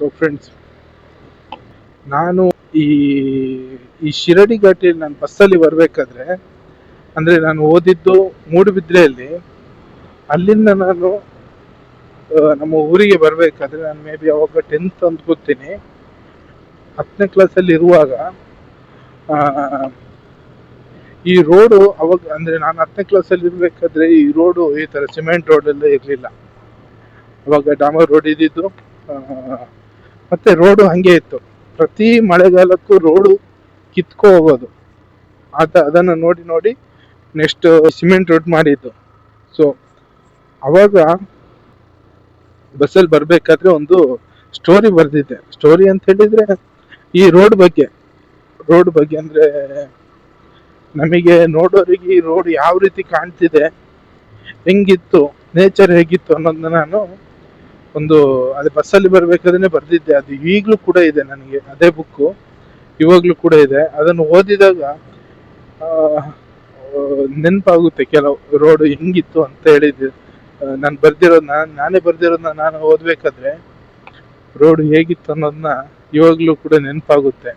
So friends ನಾನು ಈ ಈ ಶಿರಡಿ ಘಾಟಿಯಲ್ಲಿ ನಾನು ಬಸ್ಸಲ್ಲಿ ಬರಬೇಕಾದ್ರೆ, ಅಂದರೆ ನಾನು ಓದಿದ್ದು ಮೂಡುಬಿದ್ರೆಯಲ್ಲಿ, ಅಲ್ಲಿಂದ ನಾನು ನಮ್ಮ ಊರಿಗೆ ಬರಬೇಕಾದ್ರೆ ನಾನು ಮೇ ಬಿ ಅವಾಗ ಟೆಂತ್ ಅಂದ್ಕೋತೀನಿ ಹತ್ತನೇ ಕ್ಲಾಸಲ್ಲಿ ಇರುವಾಗ ಈ ರೋಡು ಅವಾಗ, ಅಂದರೆ ನಾನು ಹತ್ತನೇ ಕ್ಲಾಸಲ್ಲಿ ಇರಬೇಕಾದ್ರೆ ಈ ರೋಡು ಈ ಥರ ಸಿಮೆಂಟ್ ರೋಡೆಲ್ಲ ಇರಲಿಲ್ಲ. ಅವಾಗ ಡಾಮರ್ ರೋಡ್ ಇದ್ದಿದ್ದು ಮತ್ತೆ ರೋಡು ಹಂಗೆ ಇತ್ತು. ಪ್ರತಿ ಮಳೆಗಾಲಕ್ಕೂ ರೋಡು ಕಿತ್ಕೊ ಹೋಗೋದು. ಆತ ಅದನ್ನು ನೋಡಿ ನೋಡಿ ನೆಕ್ಸ್ಟ್ ಸಿಮೆಂಟ್ ರೋಡ್ ಮಾಡಿದ್ದು. ಸೊ ಅವಾಗ ಬಸ್ಸಲ್ಲಿ ಬರಬೇಕಾದ್ರೆ ಒಂದು ಸ್ಟೋರಿ ಬರೆದಿದ್ದೆ ಸ್ಟೋರಿ ಅಂತ ಹೇಳಿದ್ರೆ ಈ ರೋಡ್ ಬಗ್ಗೆ. ರೋಡ್ ಬಗ್ಗೆ ಅಂದರೆ ನಮಗೆ ನೋಡೋರಿಗೆ ಈ ರೋಡ್ ಯಾವ ರೀತಿ ಕಾಣ್ತಿದೆ, ಹೆಂಗಿತ್ತು ನೇಚರ್ ಹೇಗಿತ್ತು ಅನ್ನೋದನ್ನ ನಾನು ಒಂದು, ಅದೇ ಬಸ್ಸಲ್ಲಿ ಬರ್ಬೇಕಾದ್ರೆ ಬರೆದಿದ್ದೆ. ಅದು ಈಗಲೂ ಕೂಡ ಇದೆ ನನಗೆ, ಅದೇ ಬುಕ್ಕು ಇವಾಗಲೂ ಕೂಡ ಇದೆ. ಅದನ್ನು ಓದಿದಾಗ ನೆನಪಾಗುತ್ತೆ ಕೆಲವು ರೋಡ್ ಹೆಂಗಿತ್ತು ಅಂತ ಹೇಳಿದ್ದು. ನಾನು ಬರ್ದಿರೋದು ನಾನು, ನಾನೇ ಬರ್ದಿರೋದನ್ನ ನಾನು ಓದ್ಬೇಕಾದ್ರೆ ರೋಡ್ ಹೇಗಿತ್ತು ಅನ್ನೋದನ್ನ ಇವಾಗಲೂ ಕೂಡ ನೆನಪಾಗುತ್ತೆ.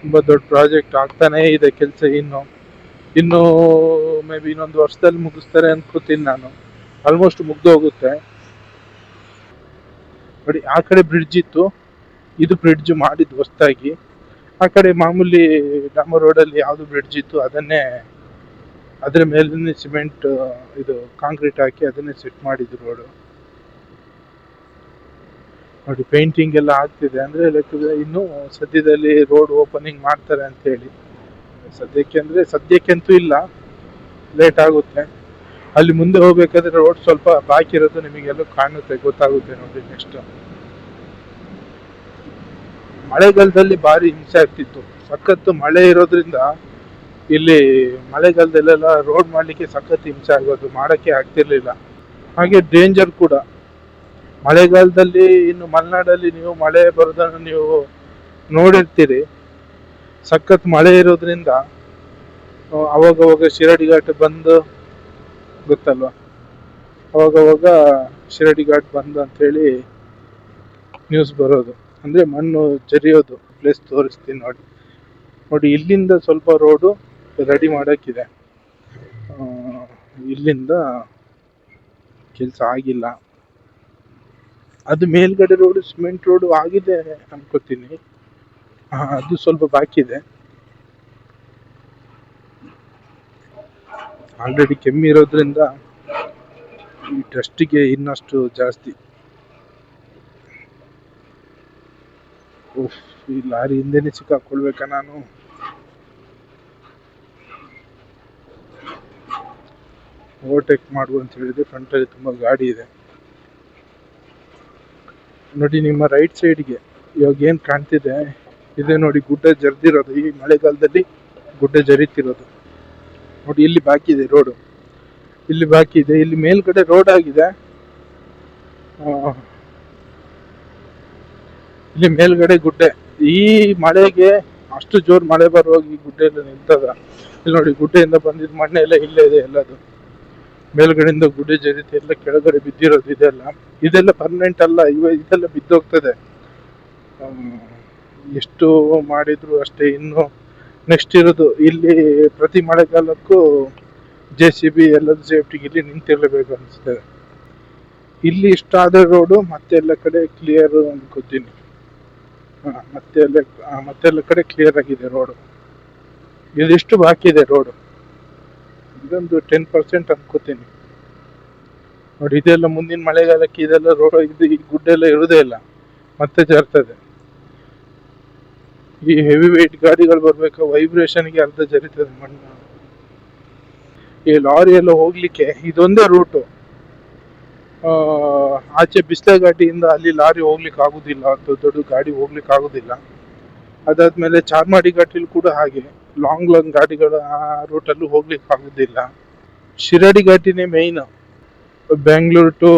ತುಂಬ ದೊಡ್ಡ ಪ್ರಾಜೆಕ್ಟ್ ಆಗ್ತಾನೇ ಇದೆ ಕೆಲಸ ಇನ್ನು. ಇನ್ನು ಮೇ ಬಿ ಇನ್ನೊಂದು ವರ್ಷದಲ್ಲಿ ಮುಗಿಸ್ತಾರೆ ಅನ್ಕೋತೀನಿ ನಾನು. ಆಲ್ಮೋಸ್ಟ್ ಮುಗ್ದು ಹೋಗುತ್ತೆ ನೋಡಿ ಆ ಕಡೆ ಬ್ರಿಡ್ಜ್ ಇತ್ತು. ಇದು ಬ್ರಿಡ್ಜ್ ಮಾಡಿದ್ದು ಹೊಸ್ತಾಗಿ. ಆ ಕಡೆ ಮಾಮೂಲಿ ಡಾಮರ್ ರೋಡಲ್ಲಿ ಯಾವುದು ಬ್ರಿಡ್ಜ್ ಇತ್ತು, ಅದನ್ನೇ, ಅದರ ಮೇಲೇ ಸಿಮೆಂಟ್ ಇದು ಕಾಂಕ್ರೀಟ್ ಹಾಕಿ ಅದನ್ನೇ ಸೆಟ್ ಮಾಡಿದ್ರು ರೋಡು ನೋಡಿ ಪೇಂಟಿಂಗ್ ಎಲ್ಲ ಆಗ್ತಿದೆ. ಅಂದ್ರೆ ಲೆಕ್ಕದ ಇನ್ನು ಸದ್ಯದಲ್ಲಿ ರೋಡ್ ಓಪನಿಂಗ್ ಮಾಡ್ತಾರೆ ಅಂತ ಹೇಳಿ ಸದ್ಯಕ್ಕೆ ಅಂದ್ರೆ ಸದ್ಯಕ್ಕಂತೂ ಇಲ್ಲ. ಲೇಟ್ ಆಗುತ್ತೆ. ಅಲ್ಲಿ ಮುಂದೆ ಹೋಗ್ಬೇಕಾದ್ರೆ ರೋಡ್ ಸ್ವಲ್ಪ ಬಾಕಿ ಇರೋದು ನಿಮಗೆಲ್ಲ ಕಾಣುತ್ತೆ, ಗೊತ್ತಾಗುತ್ತೆ ನೋಡಿ ನೆಕ್ಸ್ಟ್ ಮಳೆಗಾಲದಲ್ಲಿ ಭಾರಿ ಹಿಂಸೆ ಆಗ್ತಿತ್ತು. ಸಖತ್ತು ಮಳೆ ಇರೋದ್ರಿಂದ ಇಲ್ಲಿ ಮಳೆಗಾಲದಲ್ಲೆಲ್ಲ ರೋಡ್ ಮಾಡ್ಲಿಕ್ಕೆ ಸಖತ್ ಹಿಂಸೆ ಆಗೋದು, ಮಾಡಕ್ಕೆ ಆಗ್ತಿರ್ಲಿಲ್ಲ. ಹಾಗೆ ಡೇಂಜರ್ ಕೂಡ. ಮಳೆಗಾಲದಲ್ಲಿ ಇನ್ನು ಮಲೆನಾಡಲ್ಲಿ ನೀವು ಮಳೆ ಬರೋದನ್ನು ನೀವು ನೋಡಿರ್ತೀರಿ. ಸಖತ್ ಮಳೆ ಇರೋದ್ರಿಂದ, ಅವಾಗವಾಗ ಶಿರಡಿ ಘಾಟ್ ಬಂದು ಗೊತ್ತಲ್ವಾ? ಅವಾಗವಾಗ ಶಿರಡಿ ಘಾಟ್ ಬಂದು ಅಂತೇಳಿ ನ್ಯೂಸ್ ಬರೋದು. ಅಂದರೆ ಮಣ್ಣು ಜರಿಯೋದು ಪ್ಲೇಸ್ ತೋರಿಸ್ತೀನಿ ನೋಡಿ. ನೋಡಿ, ಇಲ್ಲಿಂದ ಸ್ವಲ್ಪ ರೋಡು ರೆಡಿ ಮಾಡೋಕ್ಕಿದೆ. ಇಲ್ಲಿಂದ ಕೆಲಸ ಆಗಿಲ್ಲ. ಅದು ಮೇಲ್ಗಡೆ ರೋಡು ಸಿಮೆಂಟ್ ರೋಡು ಆಗಿದೆ ಅನ್ಕೋತೀನಿ. ಅದು ಸ್ವಲ್ಪ ಬಾಕಿ ಇದೆ ಆಲ್ರೆಡಿ ಕೆಮ್ಮಿರೋದ್ರಿಂದ ಈ ಟ್ರಸ್ಟಿಗೆ ಇನ್ನಷ್ಟು ಜಾಸ್ತಿ. ಉಫ್, ಈ ಲಾರಿ ಹಿಂದೆನೆ ಸಿಕ್ಕಾಕೊಳ್ಬೇಕಾ ನಾನು? ಓವರ್ಟೇಕ್ ಮಾಡುವ ಅಂತ ಹೇಳಿದ್ರೆ ಫ್ರಂಟಲ್ಲಿ ತುಂಬ ಗಾಡಿ ಇದೆ. ನೋಡಿ ನಿಮ್ಮ ರೈಟ್ ಸೈಡ್ಗೆ ಇವಾಗ ಏನು ಕಾಣ್ತಿದೆ? ಇದೆ ನೋಡಿ ಗುಡ್ಡ ಜರ್ದಿರೋದು ಈ ಮಳೆಗಾಲದಲ್ಲಿ ಗುಡ್ಡ ಜರಿತಿರೋದು. ನೋಡಿ, ಇಲ್ಲಿ ಬಾಕಿ ಇದೆ ರೋಡು ಇಲ್ಲಿ ಬಾಕಿ ಇದೆ. ಇಲ್ಲಿ ಮೇಲ್ಗಡೆ ರೋಡ್ ಆಗಿದೆ. ಇಲ್ಲಿ ಮೇಲ್ಗಡೆ ಗುಡ್ಡೆ. ಈ ಮಳೆಗೆ ಅಷ್ಟು ಜೋರ್ ಮಳೆ ಬರುವಾಗ ಈ ಗುಡ್ಡೆ ಎಲ್ಲ ನಿಂತದ. ಇಲ್ಲಿ ನೋಡಿ, ಗುಡ್ಡೆಯಿಂದ ಮಣ್ಣೆ ಎಲ್ಲ ಇಲ್ಲೇ ಇದೆ ಎಲ್ಲದು. ಮೇಲ್ಗಡೆಯಿಂದ ಗುಡ್ಡೆ ಜರಿತ ಎಲ್ಲ ಕೆಳಗಡೆ ಬಿದ್ದಿರೋದು ಇದೆಲ್ಲ. ಇದೆಲ್ಲ ಪರ್ಮನೆಂಟ್ ಅಲ್ಲ. ಇವ ಇದೆಲ್ಲ ಬಿದ್ದೋಗ್ತದೆ. ಎಷ್ಟು ಮಾಡಿದ್ರು ಅಷ್ಟೇ. ಇನ್ನು ನೆಕ್ಸ್ಟ್ ಇರೋದು, ಇಲ್ಲಿ ಪ್ರತಿ ಮಳೆಗಾಲಕ್ಕೂ ಜೆ ಸಿ ಬಿ ಎಲ್ಲದೂ ಸೇಫ್ಟಿಗೆ ಇಲ್ಲಿ ನಿಂತಿರಲೇಬೇಕು ಅನಿಸ್ತದೆ ಇಲ್ಲಿ ಇಷ್ಟ ಆದ ರೋಡು ಮತ್ತೆ ಎಲ್ಲ ಕಡೆ ಕ್ಲಿಯರ್ ಅನ್ಕೋತೀನಿ ಎಲ್ಲ ಮತ್ತೆ ಎಲ್ಲ ಕಡೆ ಕ್ಲಿಯರ್ ಆಗಿದೆ ರೋಡು ಇದಿಷ್ಟು ಬಾಕಿ ಇದೆ ರೋಡು ಇದೊಂದು ಟೆನ್ ಪರ್ಸೆಂಟ್ ಅನ್ಕೋತೀನಿ. ನೋಡಿ, ಇದೆಲ್ಲ ಮುಂದಿನ ಮಳೆಗಾಲಕ್ಕೆ ಇದೆಲ್ಲ ರೋಡ್ ಇದು ಈ ಗುಡ್ಡೆಲ್ಲ ಇರೋದೇ ಇಲ್ಲ. ಮತ್ತೆ ಜರ್ತದೆ. ಈ ಹೆವಿ ವೆಯ್ಟ್ ಗಾಡಿಗಳು ಬರಬೇಕು ವೈಬ್ರೇಷನ್ಗೆ ಅರ್ಧ ಜರಿತದೆ ಮಣ್ಣು. ಈ ಲಾರಿ ಎಲ್ಲ ಹೋಗ್ಲಿಕ್ಕೆ ಇದೊಂದೇ ರೂಟು ಆಚೆ ಬಿಸ್ಲೆ ಘಾಟಿಯಿಂದ ಅಲ್ಲಿ ಲಾರಿ ಹೋಗ್ಲಿಕ್ಕೆ ಆಗುದಿಲ್ಲ, ದೊಡ್ಡ ದೊಡ್ಡ ಗಾಡಿ ಹೋಗ್ಲಿಕ್ಕೆ ಆಗುದಿಲ್ಲ. ಅದಾದ್ಮೇಲೆ ಚಾರ್ಮಾಡಿ ಘಾಟಿಲಿ ಕೂಡ ಹಾಗೆ ಲಾಂಗ್ ಲಾಂಗ್ ಗಾಡಿಗಳು ಆ ರೂಟಲ್ಲೂ ಹೋಗ್ಲಿಕ್ಕೆ ಆಗುದಿಲ್ಲ. Shiradi ಘಾಟಿನೇ main Bengaluru to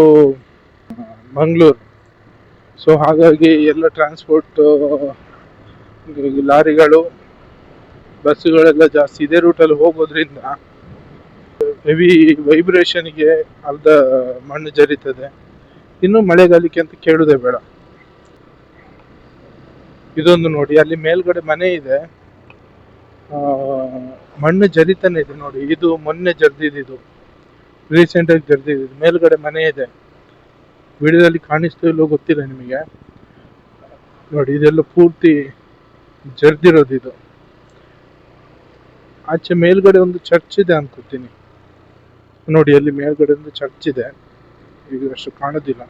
Mangaluru so ಹಾಗಾಗಿ ಎಲ್ಲ ಟ್ರಾನ್ಸ್ಪೋರ್ಟ್ ಲಾರಿಗಳು, ಬಸ್ಸುಗಳೆಲ್ಲ ಜಾಸ್ತಿ ಇದೇ ರೂಟಲ್ಲಿ ಹೋಗೋದ್ರಿಂದ ಹೆವಿ ವೈಬ್ರೇಷನ್ಗೆ ಅರ್ಧ ಮಣ್ಣು ಜರಿತದೆ. ಇನ್ನು ಮಳೆಗಾಲಕ್ಕೆ ಅಂತ ಕೇಳುದೇ ಬೇಡ. ಇದೊಂದು ನೋಡಿ, ಅಲ್ಲಿ ಮೇಲ್ಗಡೆ ಮನೆ ಇದೆ. ಮಣ್ಣು ಜರಿತಾನೆ ಇದೆ ನೋಡಿ, ಇದು ಮೊನ್ನೆ ಜರ್ದಿದ್ದು ರೀಸೆಂಟ್ ಆಗಿ ಜರ್ದಿದ್ದು ಮೇಲ್ಗಡೆ ಮನೆ ಇದೆ. ವಿಡಿಯೋದಲ್ಲಿ ಕಾಣಿಸ್ತಾ ಇಲ್ಲೋ ಗೊತ್ತಿಲ್ಲ ನಿಮಗೆ. ನೋಡಿ, ಇದೆಲ್ಲ ಪೂರ್ತಿ ಜರ್ದಿರೋದು ಇದು. ಆಚೆ ಮೇಲ್ಗಡೆ ಒಂದು ಚರ್ಚ್ ಇದೆ ಅನ್ಕೋತೀನಿ. ನೋಡಿ, ಅಲ್ಲಿ ಮೇಲ್ಗಡೆ ಒಂದು ಚರ್ಚ್ ಇದೆ. ಈಗ ಅಷ್ಟು ಕಾಣೋದಿಲ್ಲ.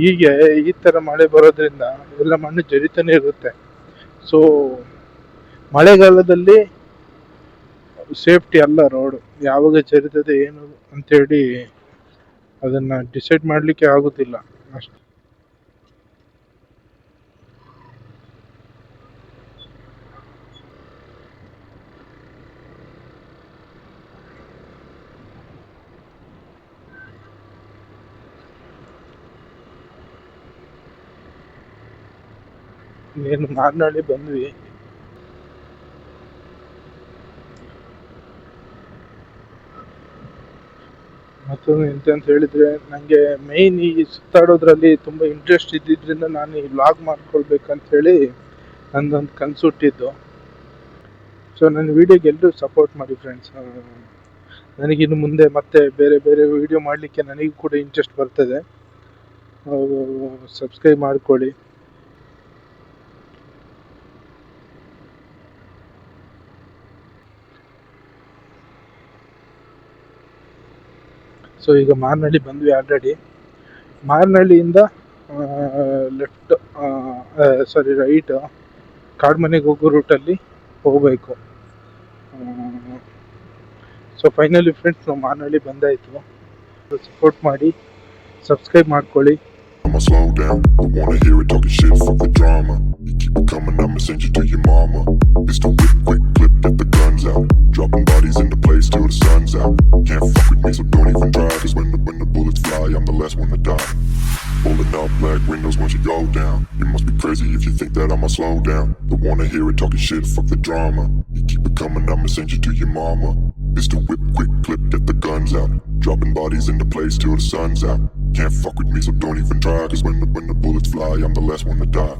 ಹೀಗೆ ಈ ತರ ಮಳೆ ಬರೋದ್ರಿಂದ ಎಲ್ಲ ಮಣ್ಣು ಜರಿತಾನೆ ಇರುತ್ತೆ. ಸೊ ಮಳೆಗಾಲದಲ್ಲಿ ಸೇಫ್ಟಿ ಅಲ್ಲ ರೋಡ್ ಯಾವಾಗ ಜರಿತದೆ ಏನು ಅಂತೇಳಿ ಅದನ್ನ ಡಿಸೈಡ್ ಮಾಡ್ಲಿಕ್ಕೆ ಆಗುದಿಲ್ಲ. ಅಷ್ಟೇ. ಇನ್ನೇನು ಮಾರ್ನಾಳಿ ಬಂದ್ವಿ. ಮತ್ತೊಂದು ಎಂತ ಅಂತ ಹೇಳಿದ್ರೆ ನನಗೆ ಮೈನ್ ಈ ಸುತ್ತಾಡೋದ್ರಲ್ಲಿ ತುಂಬ ಇಂಟ್ರೆಸ್ಟ್ ಇದ್ದಿದ್ರಿಂದ ನಾನು ಈ ವ್ಲಾಗ್ ಮಾಡ್ಕೊಳ್ಬೇಕಂತ ಹೇಳಿ ನಂದೊಂದು ಕನ್ಸುಟ್ಟಿದ್ದು ಸೊ ನನ್ನ ವಿಡಿಯೋಗೆ ಎಲ್ಲರೂ ಸಪೋರ್ಟ್ ಮಾಡಿ ಫ್ರೆಂಡ್ಸ್ ನನಗಿನ್ನು ಮುಂದೆ ಮತ್ತೆ ಬೇರೆ ಬೇರೆ ವಿಡಿಯೋ ಮಾಡಲಿಕ್ಕೆ ನನಗೂ ಕೂಡ ಇಂಟ್ರೆಸ್ಟ್ ಬರ್ತದೆ. ಸಬ್ಸ್ಕ್ರೈಬ್ ಮಾಡ್ಕೊಳ್ಳಿ. ಸೊ ಈಗ ಮಾರ್ನಳ್ಳಿ ಬಂದ್ವಿ ಆಲ್ರೆಡಿ ಮಾರ್ನಹಳ್ಳಿಯಿಂದ ಲೆಫ್ಟ್ ಸಾರಿ ರೈಟ್ ಕಾಡ್ಮನೆಗೆ ಹೋಗೋ ರೂಟಲ್ಲಿ ಹೋಗಬೇಕು. ಸೊ ಫೈನಲಿ ಫ್ರೆಂಡ್ಸ್ ನಾವು ಮಾರ್ನಳ್ಳಿ ಬಂದಾಯಿತು. ಸಪೋರ್ಟ್ ಮಾಡಿ ಸಬ್ಸ್ಕ್ರೈಬ್ ಮಾಡ್ಕೊಳ್ಳಿ. The. You keep it coming, I'ma send you to your mama. Pistol whip, quick clip, get the guns out. Dropping bodies into place till the sun's out. Can't fuck with me, so don't even try. Cause when the, when the bullets fly, I'm the last one to die. Pulling up black windows once you go down. You must be crazy if you think that I'ma slow down. Don't wanna hear it talking shit, fuck the drama. You keep it coming, I'ma send you to your mama. Pistol whip, quick clip, get the guns out. Dropping bodies into place till the sun's out. Can't fuck with me, so don't even try. Cause when the, when the bullets fly, I'm the last one to die.